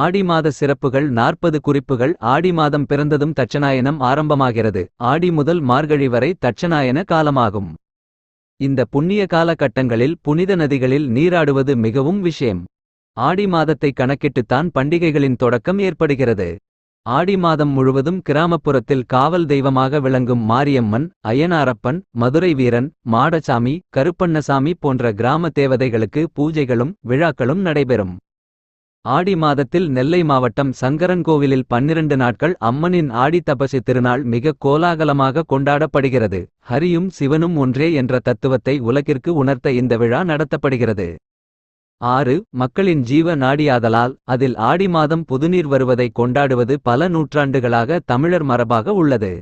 ஆடி மாத சிறப்புகள் நாற்பது குறிப்புகள். ஆடி மாதம் பிறந்ததும் தட்சநாயனம் ஆரம்பமாகிறது. ஆடி முதல் மார்கழி வரை தட்சநாயன காலமாகும். இந்த புண்ணிய காலகட்டங்களில் புனித நதிகளில் நீராடுவது மிகவும் விஷயம். ஆடி மாதத்தை கணக்கிட்டுத்தான் பண்டிகைகளின் தொடக்கம் ஏற்படுகிறது. ஆடி மாதம் முழுவதும் கிராமப்புறத்தில் காவல் தெய்வமாக விளங்கும் மாரியம்மன் அய்யனாரப்பன் மதுரை வீரன் மாடசாமி கருப்பண்ணசாமி போன்ற கிராம தேவதைகளுக்கு பூஜைகளும் விழாக்களும் நடைபெறும். ஆடி மாதத்தில் நெல்லை மாவட்டம் சங்கரன்கோவிலில் பன்னிரண்டு நாட்கள் அம்மனின் ஆடி தபசு திருநாள் மிக கோலாகலமாக கொண்டாடப்படுகிறது. ஹரியும் சிவனும் ஒன்றே என்ற தத்துவத்தை உலகிற்கு உணர்த்த இந்த விழா நடத்தப்படுகிறது. ஆறு மக்களின் ஜீவ நாடியாதலால் அதில் ஆடி மாதம் புதுநீர் வருவதை கொண்டாடுவது பல நூற்றாண்டுகளாக தமிழர் மரபாக உள்ளது.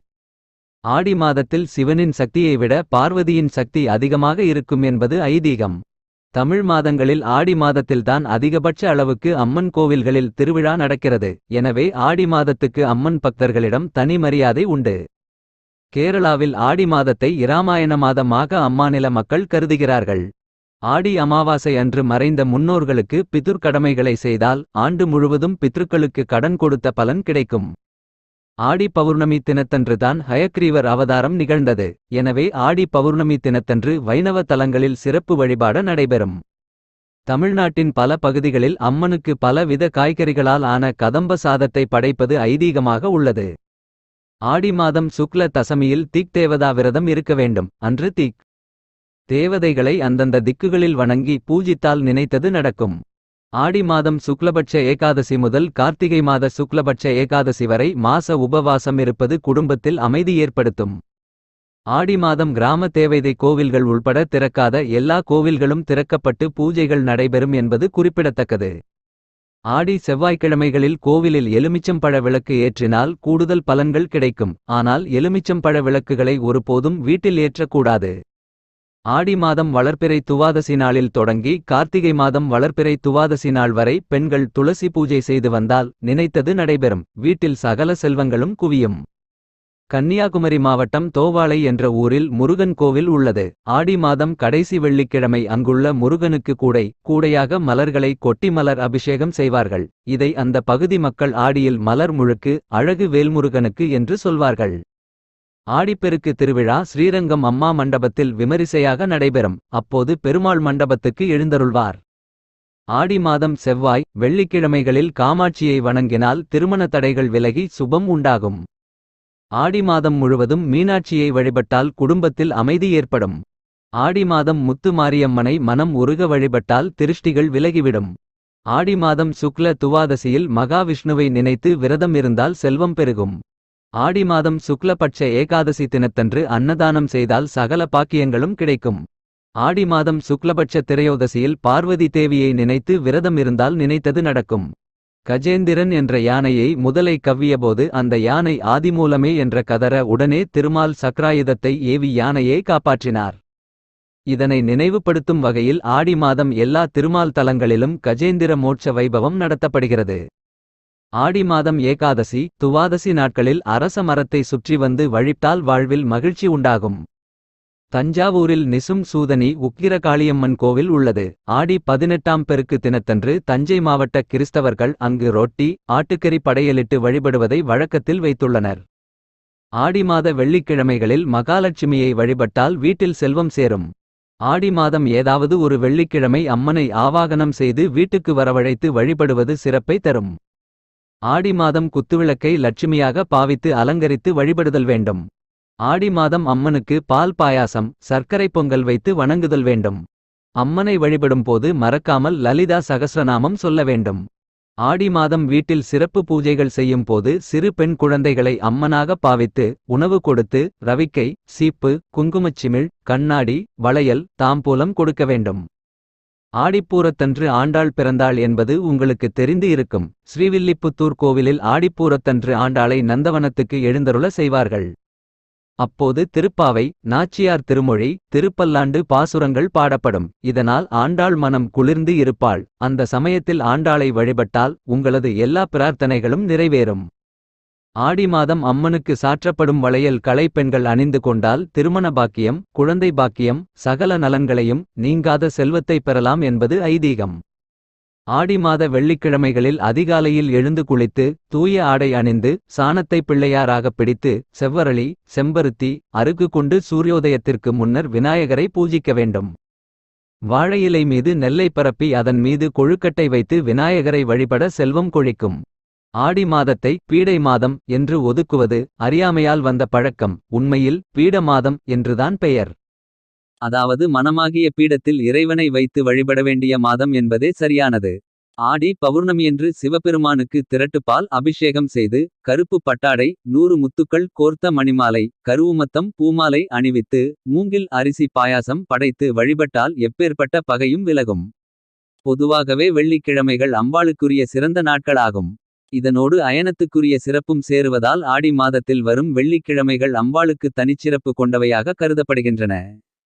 ஆடி மாதத்தில் சிவனின் சக்தியை விட பார்வதியின் சக்தி அதிகமாக இருக்கும் என்பது ஐதீகம். தமிழ் மாதங்களில் ஆடி மாதத்தில்தான் அதிகபட்ச அளவுக்கு அம்மன் கோவில்களில் திருவிழா நடக்கிறது. எனவே ஆடி மாதத்துக்கு அம்மன் பக்தர்களிடம் தனி மரியாதை உண்டு. கேரளாவில் ஆடி மாதத்தை இராமாயண மாதமாக அம்மாநில மக்கள் கருதுகிறார்கள். ஆடி அமாவாசை அன்று மறைந்த முன்னோர்களுக்கு பிதுர்க்கடமைகளை செய்தால் ஆண்டு முழுவதும் பித்ருக்களுக்கு கடன் கொடுத்த பலன் கிடைக்கும். ஆடி பௌர்ணமி தினத்தன்றுதான் ஹயக்ரீவர் அவதாரம் நிகழ்ந்தது. எனவே ஆடி பௌர்ணமி தினத்தன்று வைணவ தலங்களில் சிறப்பு வழிபாட நடைபெறும். தமிழ்நாட்டின் பல பகுதிகளில் அம்மனுக்கு பல வித காய்கறிகளால் ஆன கதம்ப சாதத்தை படைப்பது ஐதீகமாக உள்ளது. ஆடி மாதம் சுக்ல தசமியில் திக் தேவதா விரதம் இருக்க வேண்டும். அன்று திக் தேவதைகளை அந்தந்த திக்குகளில் வணங்கி பூஜித்தால் நினைத்தது நடக்கும். ஆடி மாதம் சுக்லபட்ச ஏகாதசி முதல் கார்த்திகை மாத சுக்லபட்ச ஏகாதசி வரை மாச உபவாசம் இருப்பது குடும்பத்தில் அமைதி ஏற்படுத்தும். ஆடி மாதம் கிராம தேவைதை கோவில்கள் உள்பட திறக்காத எல்லா கோவில்களும் திறக்கப்பட்டு பூஜைகள் நடைபெறும் என்பது குறிப்பிடத்தக்கது. ஆடி செவ்வாய்க்கிழமைகளில் கோவிலில் எலுமிச்சம்பழ விளக்கு ஏற்றினால் கூடுதல் பலன்கள் கிடைக்கும். ஆனால் எலுமிச்சம்பழ விளக்குகளை ஒருபோதும் வீட்டில் ஏற்றக்கூடாது. ஆடி மாதம் வளர்ப்பிறை துவாதசி நாளில் தொடங்கி கார்த்திகை மாதம் வளர்ப்பிறை துவாதசி நாள் வரை பெண்கள் துளசி பூஜை செய்து வந்தால் நினைத்தது நடைபெறும். வீட்டில் சகல செல்வங்களும் குவியும். கன்னியாகுமரி மாவட்டம் தோவாளை என்ற ஊரில் முருகன் கோவில் உள்ளது. ஆடி மாதம் கடைசி வெள்ளிக்கிழமை அங்குள்ள முருகனுக்கு கூடை கூடையாக மலர்களை கொட்டி மலர் அபிஷேகம் செய்வார்கள். இதை அந்த பகுதி மக்கள் ஆடியில் மலர் முழுக்கு அழகு வேல்முருகனுக்கு என்று சொல்வார்கள். ஆடிப்பெருக்கு திருவிழா ஸ்ரீரங்கம் அம்மா மண்டபத்தில் விமரிசையாக நடைபெறும். அப்போது பெருமாள் மண்டபத்துக்கு எழுந்தருள்வார். ஆடி மாதம் செவ்வாய் வெள்ளிக்கிழமைகளில் காமாட்சியை வணங்கினால் திருமண தடைகள் விலகி சுபம் உண்டாகும். ஆடி மாதம் முழுவதும் மீனாட்சியை வழிபட்டால் குடும்பத்தில் அமைதி ஏற்படும். ஆடி மாதம் முத்து மாரியம்மனை மனம் உருக வழிபட்டால் திருஷ்டிகள் விலகிவிடும். ஆடி மாதம் சுக்ல துவாதசியில் மகாவிஷ்ணுவை நினைத்து விரதம் இருந்தால் செல்வம் பெருகும். ஆடி மாதம் சுக்லபட்ச ஏகாதசி தினத்தன்று அன்னதானம் செய்தால் சகல பாக்கியங்களும் கிடைக்கும். ஆடி மாதம் சுக்லபட்ச திரையோதசியில் பார்வதி தேவியை நினைத்து விரதம் இருந்தால் நினைத்தது நடக்கும். கஜேந்திரன் என்ற யானையை முதலை கவ்வியபோது அந்த யானை ஆதிமூலமே என்ற கதற உடனே திருமால் சக்ராயுதத்தை ஏவி யானையை காப்பாற்றினார். இதனை நினைவுபடுத்தும் வகையில் ஆடி மாதம் எல்லா திருமால் தலங்களிலும் கஜேந்திர மோட்ச வைபவம் நடத்தப்படுகிறது. ஆடி மாதம் ஏகாதசி துவாதசி நாட்களில் அரச மரத்தை சுற்றி வந்து வழிப்டால் வாழ்வில் மகிழ்ச்சி உண்டாகும். தஞ்சாவூரில் நிசும் சூதனி உக்கிரகாளியம்மன் கோவில் உள்ளது. ஆடி பதினெட்டாம் பெருக்கு தினத்தன்று தஞ்சை மாவட்ட கிறிஸ்தவர்கள் அங்கு ரொட்டி ஆட்டுக்கறி படையலிட்டு வழிபடுவதை வழக்கத்தில் வைத்துள்ளனர். ஆடி மாத வெள்ளிக்கிழமைகளில் மகாலட்சுமியை வழிபட்டால் வீட்டில் செல்வம் சேரும். ஆடி மாதம் ஏதாவது ஒரு வெள்ளிக்கிழமை அம்மனை ஆவாகனம் செய்து வீட்டுக்கு வரவழைத்து வழிபடுவது சிறப்பை தரும். ஆடி மாதம் குத்துவிளக்கை லட்சுமியாக பாவித்து அலங்கரித்து வழிபடுதல் வேண்டும். ஆடி மாதம் அம்மனுக்கு பால் பாயாசம் சர்க்கரை பொங்கல் வைத்து வணங்குதல் வேண்டும். அம்மனை வழிபடும் போது மறக்காமல் லலிதா சகசிரநாமம் சொல்ல வேண்டும். ஆடி மாதம் வீட்டில் சிறப்பு பூஜைகள் செய்யும் போது சிறு பெண் குழந்தைகளை அம்மனாக பாவித்து உணவு கொடுத்து ரவிக்கை சீப்பு குங்குமச்சிமிழ் கண்ணாடி வளையல் தாம்பூலம் கொடுக்க வேண்டும். ஆடிப்பூரத்தன்று ஆண்டாள் பிறந்தாள் என்பது உங்களுக்கு தெரிந்து இருக்கும். ஸ்ரீவில்லிப்புத்தூர் கோவிலில் ஆடிப்பூரத்தன்று ஆண்டாளை நந்தவனத்துக்கு எழுந்தருள செய்வார்கள். அப்போது திருப்பாவை நாச்சியார் திருமொழி திருப்பல்லாண்டு பாசுரங்கள் பாடப்படும். இதனால் ஆண்டாள் மனம் குளிர்ந்து இருப்பாள். அந்த சமயத்தில் ஆண்டாளை வழிபட்டால் உங்களது எல்லா பிரார்த்தனைகளும் நிறைவேறும். ஆடி மாதம் அம்மனுக்கு சாற்றப்படும் வளையல் களைப்பெண்கள் அணிந்து கொண்டால் திருமண பாக்கியம் குழந்தை பாக்கியம் சகல நலன்களையும் நீங்காத செல்வத்தை பெறலாம் என்பது ஐதீகம். ஆடி மாத வெள்ளிக்கிழமைகளில் அதிகாலையில் எழுந்து குளித்து தூய ஆடை அணிந்து சாணத்தை பிள்ளையாராகப் பிடித்து செவ்வரளி செம்பருத்தி அருகு கொண்டு சூரியோதயத்திற்கு முன்னர் விநாயகரை பூஜிக்க வேண்டும். வாழையிலை மீது நெல்லை பரப்பி அதன் மீது கொழுக்கட்டை வைத்து விநாயகரை வழிபட செல்வம் கொழிக்கும். ஆடி மாதத்தை பீடை மாதம் என்று ஒதுக்குவது அறியாமையால் வந்த பழக்கம் உண்மையில் பீட மாதம் என்றுதான் பெயர். அதாவது மனமாகிய பீடத்தில் இறைவனை வைத்து வழிபட வேண்டிய மாதம் என்பதே சரியானது. ஆடி பௌர்ணமியன்று சிவபெருமானுக்கு திரட்டுப்பால் அபிஷேகம் செய்து கருப்பு பட்டாடை நூறு முத்துக்கள் கோர்த்த மணிமாலை கருவுமத்தம் பூமாலை அணிவித்து மூங்கில் அரிசி பாயாசம் படைத்து வழிபட்டால் எப்பேற்பட்ட பகையும் விலகும். பொதுவாகவே வெள்ளிக்கிழமைகள் அம்பாளுக்குரிய சிறந்த நாட்களாகும். இதனோடு அயனத்துக்குரிய சிறப்பும் சேருவதால் ஆடி மாதத்தில் வரும் வெள்ளிக்கிழமைகள் அம்பாளுக்கு தனிச்சிறப்பு கொண்டவையாக கருதப்படுகின்றன.